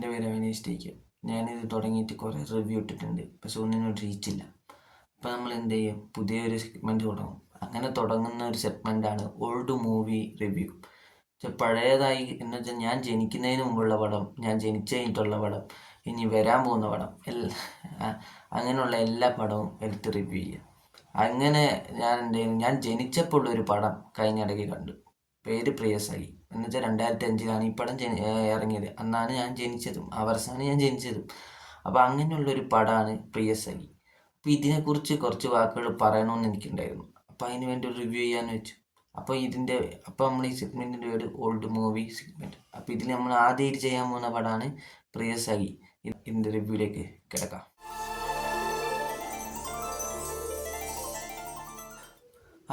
എന്റെ പേര് അവിനേഷ് ടേക്ക് ഞാനിത് തുടങ്ങിയിട്ട് കുറേ റിവ്യൂ ഇട്ടിട്ടുണ്ട്. പക്ഷെ ഒന്നിനും റീച്ചില്ല അപ്പോൾ നമ്മൾ എന്ത് ചെയ്യും? പുതിയൊരു സെഗ്മെന്റ് തുടങ്ങും. അങ്ങനെ തുടങ്ങുന്ന ഒരു സെഗ്മെന്റാണ് ഓൾഡ് മൂവി റിവ്യൂ പക്ഷെ പഴയതായി എന്ന് വെച്ചാൽ ഞാൻ ജനിക്കുന്നതിന് മുമ്പുള്ള പടം ഞാൻ ജനിച്ചു കഴിഞ്ഞിട്ടുള്ള പടം ഇനി വരാൻ പോകുന്ന പടം എല്ലാ അങ്ങനെയുള്ള എല്ലാ പടവും എടുത്ത് റിവ്യൂ ചെയ്യാം. അങ്ങനെ ഞാൻ എന്ത് ചെയ്യുന്നു ഞാൻ ജനിച്ചപ്പോൾ ഒരു പടം കഴിഞ്ഞിടയ്ക്ക് കണ്ടു. പേര് പ്രിയസഖി. എന്ന് വെച്ചാൽ രണ്ടായിരത്തി അഞ്ചിലാണ് ഈ പടം ഇറങ്ങിയത്. അന്നാണ് ഞാൻ ജനിച്ചതും ആ വർഷമാണ് ഞാൻ ജനിച്ചതും. അപ്പോൾ അങ്ങനെയുള്ളൊരു പടമാണ് പ്രിയസഖി. അപ്പോൾ ഇതിനെക്കുറിച്ച് കുറച്ച് വാക്കുകൾ പറയണമെന്ന് എനിക്കുണ്ടായിരുന്നു. അപ്പോൾ അതിന് വേണ്ടി ഒരു റിവ്യൂ ചെയ്യാന്ന് വെച്ചു. അപ്പോൾ ഇതിന്റെ അപ്പോൾ നമ്മൾ ഈ സെഗ്മെന്റിന്റെ പേര് ഓൾഡ് മൂവി സെഗ്മെന്റ് അപ്പോൾ ഇതിൽ നമ്മൾ ആദ്യമായിട്ട് ചെയ്യാൻ പോകുന്ന പടമാണ് പ്രിയസഖി. ഇതിന്റെ റിവ്യൂയിലേക്ക് കിടക്കാം.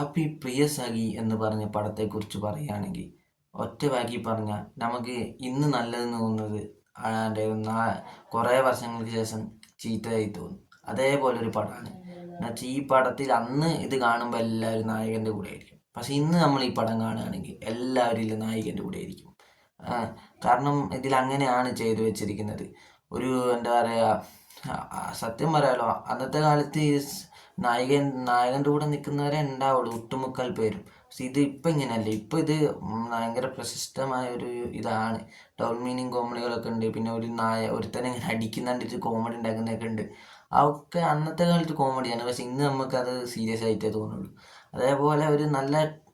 അപ്പോൾ ഈ പ്രിയസഖി എന്ന് പറഞ്ഞ പടത്തെക്കുറിച്ച് പറയുകയാണെങ്കിൽ ഒറ്റ വാക്കി പറഞ്ഞാൽ നമുക്ക് ഇന്ന് നല്ലതെന്ന് തോന്നുന്നത് കുറേ വർഷങ്ങൾക്ക് ശേഷം ചീത്തയായി തോന്നും. അതേപോലെ ഒരു പടമാണ്. എന്നുവെച്ചാൽ ഈ പടത്തിൽ അന്ന് ഇത് കാണുമ്പോൾ എല്ലാവരും നായകന്റെ കൂടെ ആയിരിക്കും. പക്ഷെ ഇന്ന് നമ്മൾ ഈ പടം കാണുകയാണെങ്കിൽ എല്ലാവരും ഇല്ല നായകന്റെ കൂടെ ആയിരിക്കും. കാരണം ഇതിൽ അങ്ങനെയാണ് ചെയ്തു വെച്ചിരിക്കുന്നത്. ഒരു എന്താ പറയുക സത്യം പറയാലോ അന്നത്തെ കാലത്ത് നായകൻ നായകന്റെ കൂടെ നിൽക്കുന്നവരെ ഉണ്ടാവുള്ളൂ ഒട്ടുമുക്കാൽ പേരും. പക്ഷെ ഇത് ഇപ്പം ഇങ്ങനെയല്ല. ഇപ്പം ഇത് ഭയങ്കര പ്രശസ്തമായ ഒരു ഇതാണ്. ഡൗൺ മീനിങ് കോമഡികളൊക്കെ ഉണ്ട്. പിന്നെ ഒരു നായ ഒരുത്തനെ ഇങ്ങനെ അടിക്കുന്നുണ്ടിട്ട് കോമഡി ഉണ്ടാക്കുന്നതൊക്കെ ഉണ്ട്. അതൊക്കെ അന്നത്തെ കാലത്ത് കോമഡിയാണ്. പക്ഷെ ഇന്ന് നമുക്കത് സീരിയസ് ആയിട്ടേ തോന്നുള്ളൂ. അതേപോലെ ഒരു നല്ല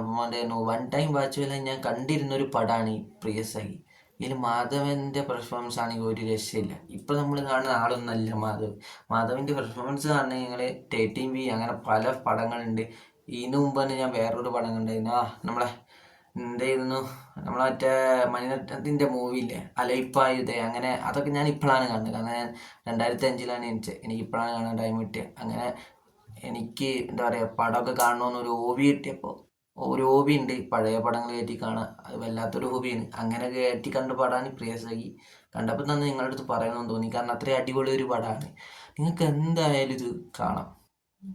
മറ്റേ വൺ ടൈം വാച്ച് ഞാൻ കണ്ടിരുന്ന ഒരു പടമാണ് ഈ പ്രിയസഖി. ഇതിൽ മാധവന്റെ പെർഫോമൻസ് ആണെങ്കിൽ ഒരു രക്ഷയില്ല. ഇപ്പം നമ്മൾ കാണുന്ന ആളൊന്നല്ല മാധവ്. മാധവന്റെ പെർഫോമൻസ് കാണുന്നത് ഞങ്ങൾ തേർട്ടീൻ ബി അങ്ങനെ പല പടങ്ങളുണ്ട്. ഇതിനു മുമ്പ് തന്നെ ഞാൻ വേറൊരു പടം കണ്ടായിരുന്നു. ആ നമ്മളെ എന്തായിരുന്നു? നമ്മളെ മറ്റേ മണിരത്നത്തിന്റെ മൂവിയില്ലേ അലൈപ്പായുധ അങ്ങനെ അതൊക്കെ ഞാൻ ഇപ്പോഴാണ് കാണുന്നത്. കാരണം രണ്ടായിരത്തി അഞ്ചിലാണ് എനിക്ക് എനിക്ക് ഇപ്പോഴാണ് കാണാൻ ടൈം കിട്ടിയത്. അങ്ങനെ എനിക്ക് എന്താ പറയുക പടമൊക്കെ കാണണമെന്നൊരു ഹോബി കിട്ടിയപ്പോൾ ഒരു ഹോബി ഉണ്ട്. പഴയ പടങ്ങൾ കയറ്റി കാണാൻ വല്ലാത്തൊരു ഹോബിയാണ് അങ്ങനെ കയറ്റി കണ്ട് പാടാൻ പ്രിയസഖി കണ്ടപ്പോൾ തന്നെ നിങ്ങളുടെ അടുത്ത് പറയണമെന്ന് തോന്നി. കാരണം അത്രയും അടിപൊളി ഒരു പടമാണ് നിങ്ങൾക്ക് എന്തായാലും ഇത് കാണാം.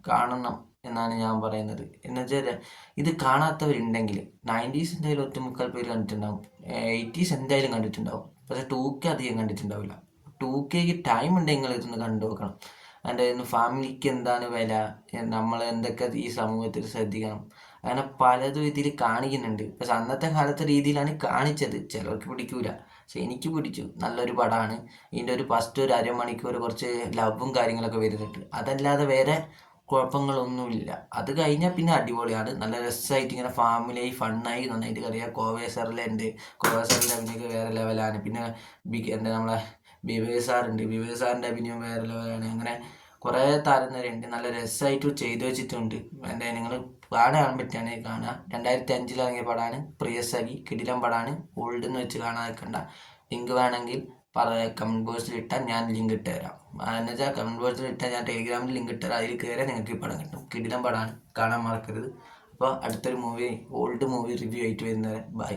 കാണണം എന്നാണ് ഞാൻ പറയുന്നത്. എന്നുവെച്ചാൽ ഇത് കാണാത്തവരുണ്ടെങ്കിൽ നയന്റീസ് എന്തായാലും ഒറ്റമുക്കാൽ പേര് കണ്ടിട്ടുണ്ടാവും. എയ്റ്റീസ് എന്തായാലും കണ്ടിട്ടുണ്ടാവും. പക്ഷേ ടൂ കെ അധികം കണ്ടിട്ടുണ്ടാവില്ല. ടൂ കെക്ക് ടൈം ഉണ്ടെങ്കിൽ ഇതൊന്ന് കണ്ടു നോക്കണം. അതിന്റെ ഫാമിലിക്ക് എന്താണ് വില? നമ്മൾ എന്തൊക്കെ ഈ സമൂഹത്തിൽ ശ്രദ്ധിക്കണം? അങ്ങനെ പലതും ഇതിൽ കാണിക്കുന്നുണ്ട്. പക്ഷെ അന്നത്തെ കാലത്തെ രീതിയിലാണ് കാണിച്ചത്. ചിലർക്ക് പിടിക്കൂല. പക്ഷെ എനിക്ക് പിടിച്ചു. നല്ലൊരു പടമാണ് ഇതിന്റെ ഒരു ഫസ്റ്റ് ഒരു അരമണിക്കൂർ കുറച്ച് ലവും കാര്യങ്ങളൊക്കെ വരുന്നുണ്ട്. അതല്ലാതെ വേറെ കുഴപ്പങ്ങളൊന്നുമില്ല. അത് കഴിഞ്ഞാൽ പിന്നെ അടിപൊളിയാണ് നല്ല രസമായിട്ട് ഇങ്ങനെ ഫാമിലിയായി ഫണ്ണായി നന്നായിട്ട് കറിയാം കോവേസറിലുണ്ട് കോവേസറിലെ വേറെ ലെവലാണ് പിന്നെ ബിഗ് എന്താ നമ്മളെ ബിവേസ് സാറുണ്ട് വിവേക് സാറിന്റെ അഭിനയം വേറെ ലെവലാണ്. അങ്ങനെ കുറേ താരനിരയുണ്ട് നല്ല രസമായിട്ട് ചെയ്തു വെച്ചിട്ടുണ്ട്. എന്റെ നിങ്ങൾ കാണാൻ പറ്റുകയാണെങ്കിൽ കാണുക രണ്ടായിരത്തി അഞ്ചിൽ ഇറങ്ങിയ പടമാണ് പ്രിയസഖി കിടിലം പടമാണ്. ഓൾഡ് എന്ന് വെച്ച് കാണാൻ നിൽക്കണ്ട. ലിങ്ക് വേണമെങ്കിൽ പറ കമന്റ് ബോക്സിൽ ഇട്ടാൽ ഞാൻ ലിങ്ക് ഇട്ട് തരാം. എന്ന് വെച്ചാൽ കമന്റ് ബോക്സിൽ ഇട്ടാൽ ഞാൻ ടെലിഗ്രാമിൽ ലിങ്ക് ഇട്ട് തരാം. അതിൽ കയറിയാൽ നിങ്ങൾക്ക് ഈ പടം കിട്ടും. കിടിലം പടമാണ്. കാണാൻ മറക്കരുത്. അപ്പോൾ അടുത്തൊരു മൂവി ഓൾഡ് മൂവി റിവ്യൂ ആയിട്ട് വരുന്നവരെ ബൈ